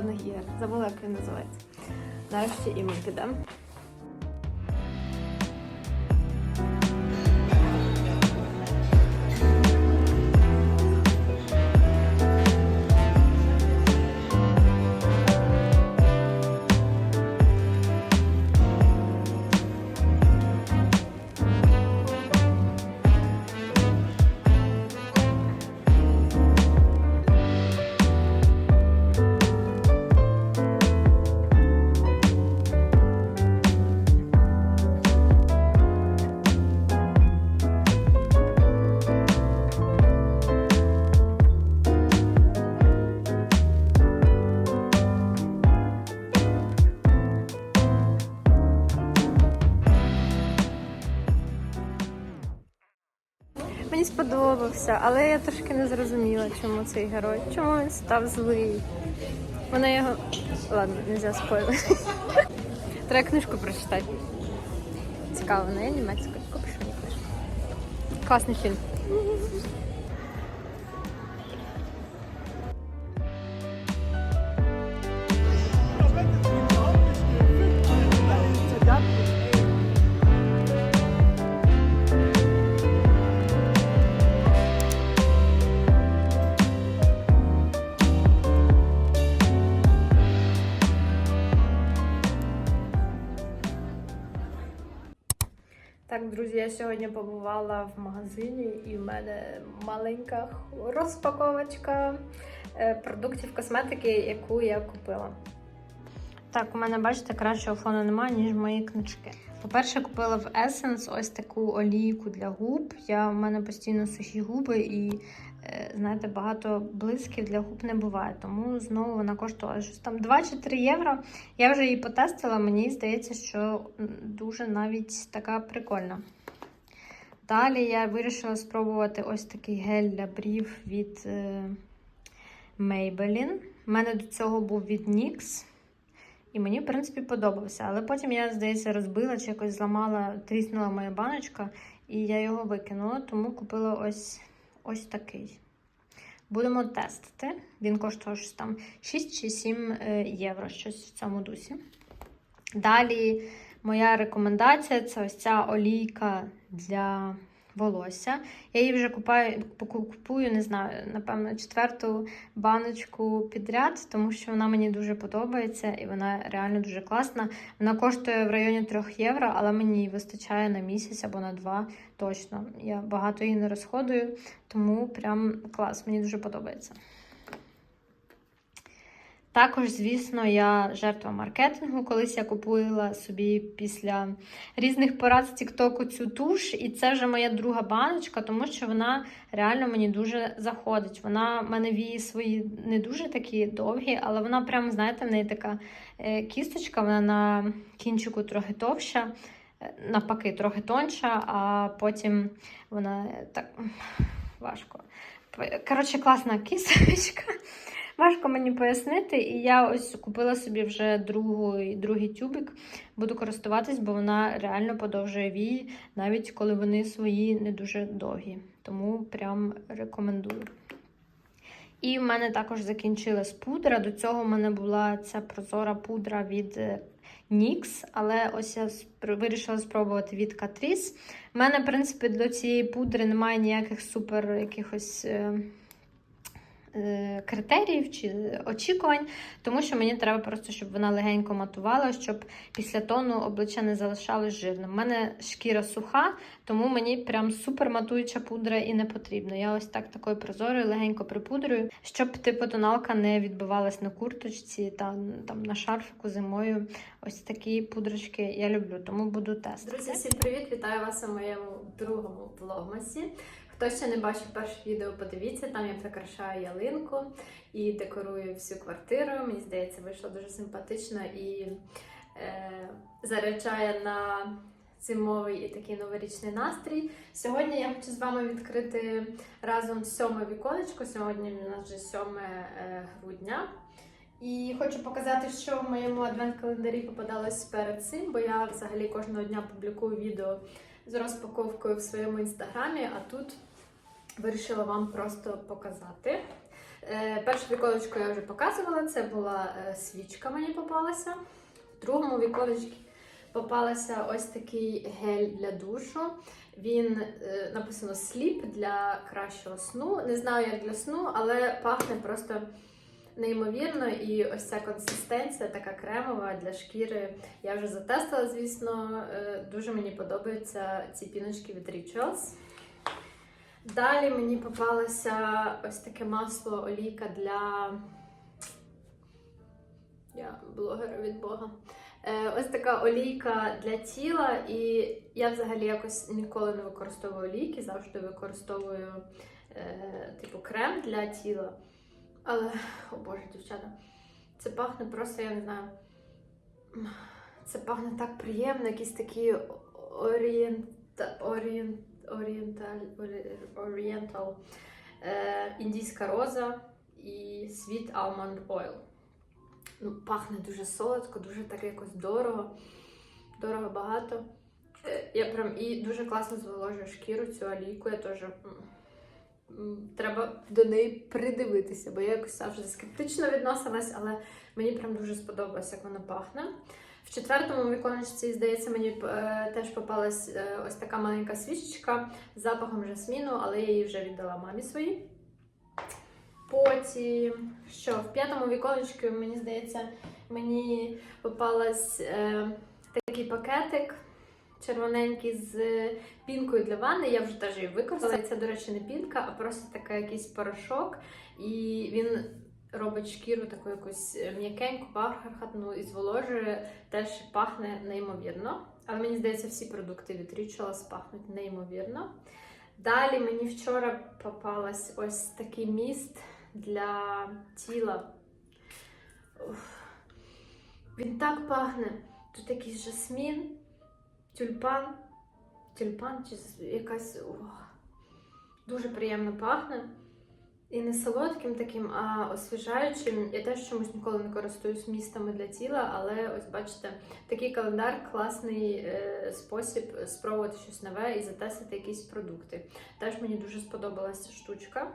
голодних ігор. Забула, як він називається. Нарешті і ми підемо. Чому цей герой. Чому він став злий. Вона його. Ладно, не спойлити. Треба книжку прочитати. Цікаво, не є німецькою. Купиш. Класний фільм. Так, друзі, я сьогодні побувала в магазині і в мене маленька розпаковочка е, продуктів косметики, яку я купила. Так, у мене, бачите, кращого фону немає, ніж мої книжки. По-перше, купила в Essence ось таку олійку для губ. Я, У мене постійно сухі губи і, знаєте, багато блисків для губ не буває. Тому знову вона коштувала щось там 2 чи 3 євро. Я вже її потестила, мені здається, що дуже навіть така прикольна. Далі я вирішила спробувати ось такий гель для брів від е, Maybelline. У мене до цього був від NYX. І мені, в принципі, подобався. Але потім я, здається, розбила чи якось зламала, тріснула моя баночка, і я його викинула, тому купила ось, ось такий. Будемо тестити. Він коштує щось там 6 чи 7 е, євро, щось в цьому дусі. Далі моя рекомендація це ось ця олійка для волосся. Я її вже купаю, купую, не знаю, напевно, четверту баночку підряд, тому що вона мені дуже подобається і вона реально дуже класна. Вона коштує в районі 3 євро, але мені її вистачає на місяць або на два точно. Я багато її не розходую, тому прям клас, мені дуже подобається. Також, звісно, я жертва маркетингу. Колись я купила собі після різних порад з Тіктоку цю туш, і це вже моя друга баночка, тому що вона реально мені дуже заходить. Вона в мене вії свої не дуже такі довгі, але вона прям, знаєте, в неї така е, кісточка, вона на кінчику трохи товща, е, навпаки, трохи тонша, а потім вона е, так важко. Коротше, класна кісточка. Важко мені пояснити, і я ось купила собі вже другий, другий тюбик. Буду користуватись, бо вона реально подовжує вії, навіть коли вони свої не дуже довгі. Тому прям рекомендую. І в мене також закінчилась пудра. До цього в мене була ця прозора пудра від е, NYX, але ось я вирішила спробувати від Catrice. У мене, в принципі, до цієї пудри немає ніяких супер якихось. Е, Критеріїв чи очікувань, тому що мені треба просто, щоб вона легенько матувала, щоб після тону обличчя не залишалось жирним. У мене шкіра суха, тому мені прям супер матуюча пудра і не потрібна. Я ось так такою прозорою легенько припудрюю, щоб типу тоналка не відбивалась на курточці та там на шарфику зимою. Ось такі пудрочки я люблю, тому буду тестити. Друзі, всім привіт! Вітаю вас у моєму другому влогмасі. Хто ще не бачив перше відео, подивіться, там я прикрашаю ялинку і декорую всю квартиру. Мені здається, вийшло дуже симпатично і е, заряджає на зимовий і такий новорічний настрій. Сьогодні я хочу з вами відкрити разом сьоме віконечко. Сьогодні у нас вже 7 е, грудня. І хочу показати, що в моєму адвент-календарі попадалось перед цим, бо я взагалі кожного дня публікую відео з розпаковкою в своєму інстаграмі, а тут вирішила вам просто показати. Е, першу віконечку я вже показувала, це була е, свічка мені попалася. В другому віконечці попалася ось такий гель для душу. Він е, написано сліп для кращого сну. Не знаю, як для сну, але пахне просто неймовірно. І ось ця консистенція така кремова для шкіри. Я вже затестила, звісно. Дуже мені подобаються ці піночки від Rituals. Далі мені попалося ось таке масло олійка для. Я блогер від Бога. Е, ось така олійка для тіла, і я взагалі якось ніколи не використовую олійки, завжди використовую е, типу крем для тіла. Але, о Боже, дівчата, це пахне просто, я не знаю. Це пахне так приємно, якийсь такий орієнта, орієнт, орієнталь, орі- орієнтал, е, індійська роза і Sweet Almond Oil. Ну, пахне дуже солодко, дуже так якось дорого, дорого багато. Е, Я прям і дуже класно зволожую шкіру цю олійку. Я теж треба до неї придивитися, бо я якось завжди скептично відносилась, але мені прям дуже сподобалось, як вона пахне. В четвертому віконечці, здається, мені е, теж попалась е, ось така маленька свічечка з запахом жасміну, але я її вже віддала мамі своїй. Потім, що в п'ятому віконечку, мені здається, мені попалась е, такий пакетик червоненький з пінкою для ванни. Я вже теж її використала. Це, до речі, не пінка, а просто такий якийсь порошок. І він робить шкіру таку якусь м'якеньку, бархатну і зволожує. Теж пахне неймовірно. Але мені здається, всі продукти від Rituals пахнуть неймовірно. Далі мені вчора попалась ось такий міст для тіла. Уф. Він так пахне. Тут якийсь жасмін, тюльпан. Тюльпан чи якась. Ох. Дуже приємно пахне. І не солодким таким, а освіжаючим. Я теж чомусь ніколи не користуюсь містами для тіла, але ось бачите, такий календар класний е, спосіб спробувати щось нове і затестити якісь продукти. Теж мені дуже сподобалася штучка.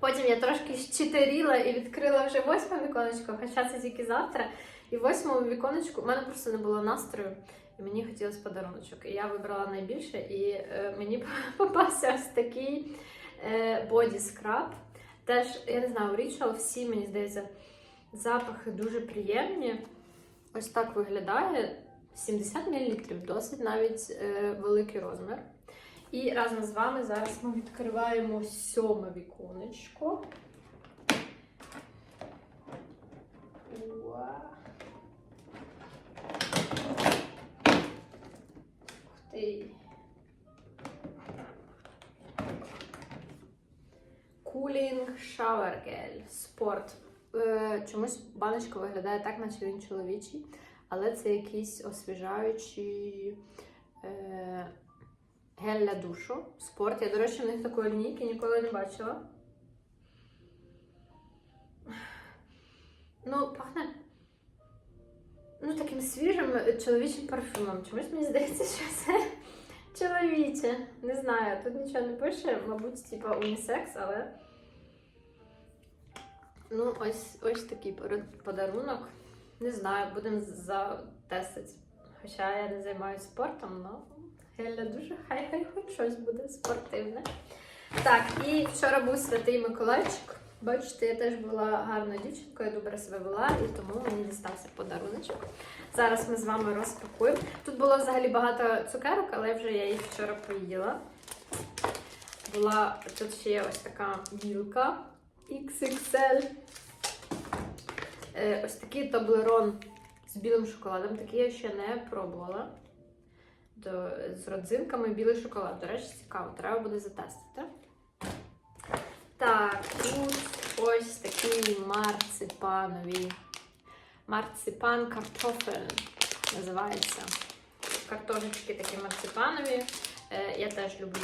Потім я трошки щитеріла і відкрила вже восьме віконечко, хоча це тільки завтра. І в восьмому віконечку у мене просто не було настрою, і мені хотілося подаруночок. І я вибрала найбільше, і е, мені попався ось такий е, боді скраб. Теж, я не знаю, у Ritual всі, мені здається, запахи дуже приємні. Ось так виглядає. 70 мл, досить навіть е, великий розмір. І разом з вами зараз ми відкриваємо сьоме віконечко. Ух ти. Cooling Shower Gel Sport. Чомусь баночка виглядає так, наче він чоловічий, але це якийсь освіжаючий е, гель для душу. Спорт. Я, до речі, в них такої лінійки ніколи не бачила. Ну, пахне ну, таким свіжим е, чоловічим парфюмом. Чомусь мені здається, що це чоловіче. Не знаю, тут нічого не пише, мабуть, типа унісекс, але. Ну, ось ось такий подарунок. Не знаю, будемо затестити. Хоча я не займаюся спортом, але гель для душу, хай хай хоч щось буде спортивне. Так, і вчора був святий Миколайчик. Бачите, я теж була гарною дівчинкою, добре себе вела, і тому мені дістався подаруночок. Зараз ми з вами розпакуємо. Тут було взагалі багато цукерок, але вже я їх вчора поїла. Була тут ще є ось така білка XXL. Е, ось такий таблерон з білим шоколадом. Такий я ще не пробувала. До, з родзинками білий шоколад. До речі, цікаво, треба буде затестити. Так, тут ось такий марципановий. Марципан картофель називається. Картошечки такі марципанові. Е, я теж люблю.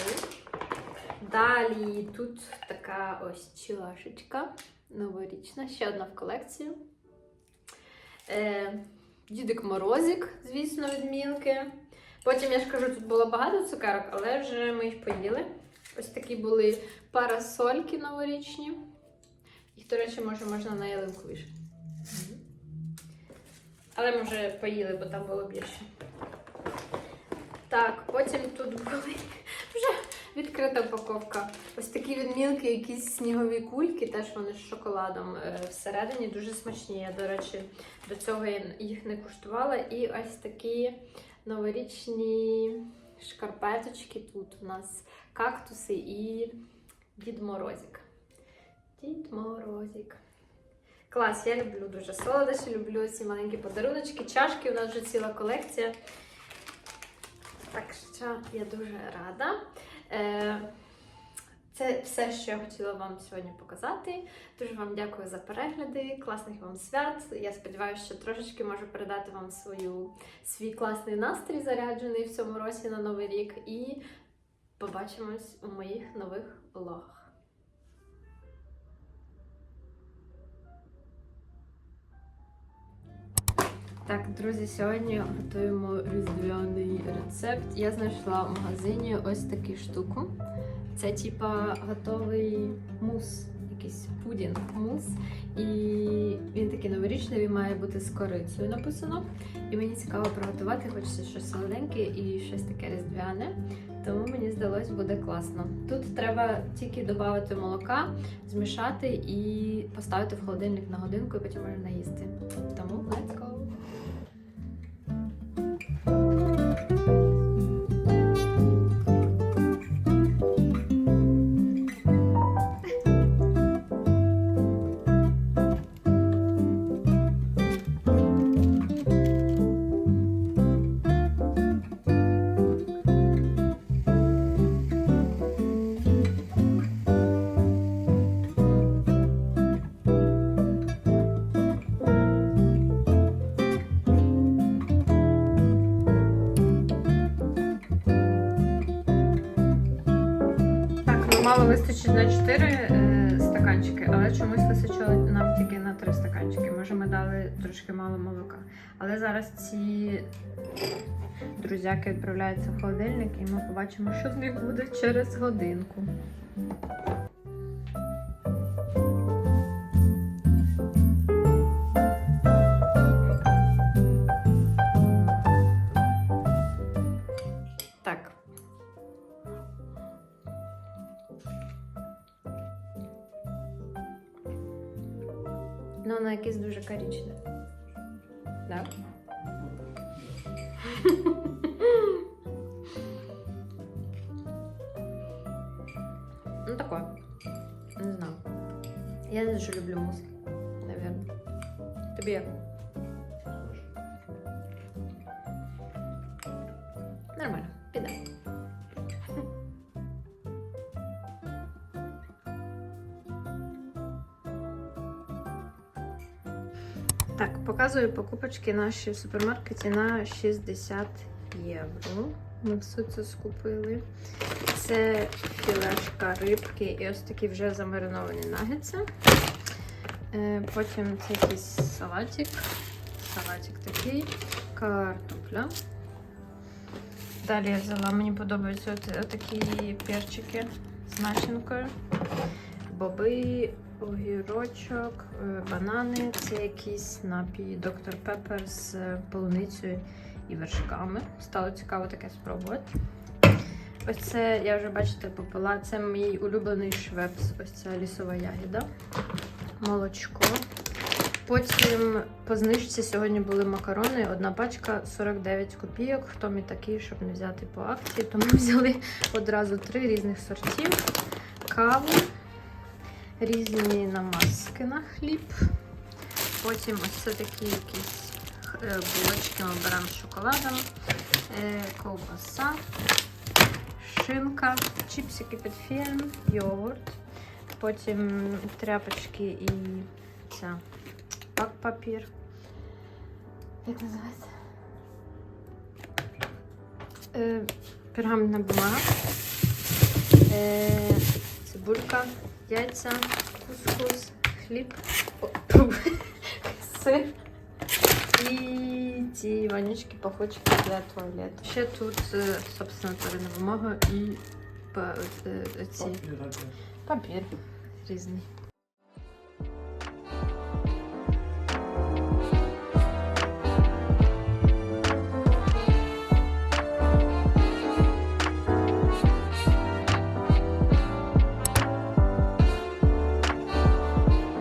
Далі тут така ось чашечка новорічна, ще одна в колекцію. Е, Дідик Морозик, звісно, від Мілки. Потім я ж кажу, тут було багато цукерок, але вже ми їх поїли. Ось такі були парасольки новорічні. До речі, може можна на ялинку вішати. Але ми вже поїли, бо там було більше. Так, потім тут були відкрита упаковка. Ось такі відмілки, якісь снігові кульки, теж вони з шоколадом е, всередині, дуже смачні. Я, до речі, до цього їх не куштувала. І ось такі новорічні шкарпеточки. Тут у нас кактуси і Дід Морозик. Дід Морозик. Клас, я люблю дуже солодощі, люблю ці маленькі подаруночки. Чашки у нас вже ціла колекція. Так що я дуже рада. Е, Це все, що я хотіла вам сьогодні показати. Дуже вам дякую за перегляди, класних вам свят. Я сподіваюся, що трошечки можу передати вам свою, свій класний настрій, заряджений в цьому році на Новий рік. І побачимось у моїх нових влогах. Так, друзі, сьогодні готуємо різдвяний рецепт. Я знайшла в магазині ось таку штуку. Це типа готовий мус, якийсь пудінг мус. І він такий новорічний, він має бути з корицею написано. І мені цікаво приготувати, хочеться щось солоденьке і щось таке різдвяне. Тому мені здалось буде класно. Тут треба тільки додати молока, змішати і поставити в холодильник на годинку, і потім можна їсти. Тому let's go! Мало вистачить на 4 е, стаканчики, але чомусь вистачило нам тільки на 3 стаканчики. Може, ми дали трошки мало молока. Але зараз ці друзяки відправляються в холодильник, і ми побачимо, що з них буде через годинку. Якесь дуже коричневе. Так. ну, такое. Не знаю. Я не дуже люблю мус, наверное. Тобі показую покупочки наші в супермаркеті на 60 євро. Ми все це скупили. Це філешка рибки і ось такі вже замариновані нагетси. Е, Потім це якийсь салатик. Салатик такий, картопля. Далі я взяла, мені подобаються от, такі перчики з начинкою. Боби, огірочок, е, банани. Це якийсь напій Доктор Пеппер з полуницею і вершками. Стало цікаво таке спробувати. Ось це, я вже бачите, попила. Це мій улюблений швепс. Ось ця лісова ягіда. Молочко. Потім по знижці сьогодні були макарони. Одна пачка 49 копійок. Хто мій такий, щоб не взяти по акції, тому взяли одразу три різних сортів. Каву, різні намазки на хліб. Потім ось це такі якісь е, булочки ми беремо з шоколадом, е, ковбаса, шинка, чіпсики під фільм, йогурт. Потім тряпочки і ця пак папір. Як називається? Е, пергаментна бумага. Цибулька, яйця, кускус, хліб, о, тьфу, сир і ці вонючки пахучки для туалету. Ще тут, е, собственно, туалетна бумага і па- е, ці Папір. папір різний.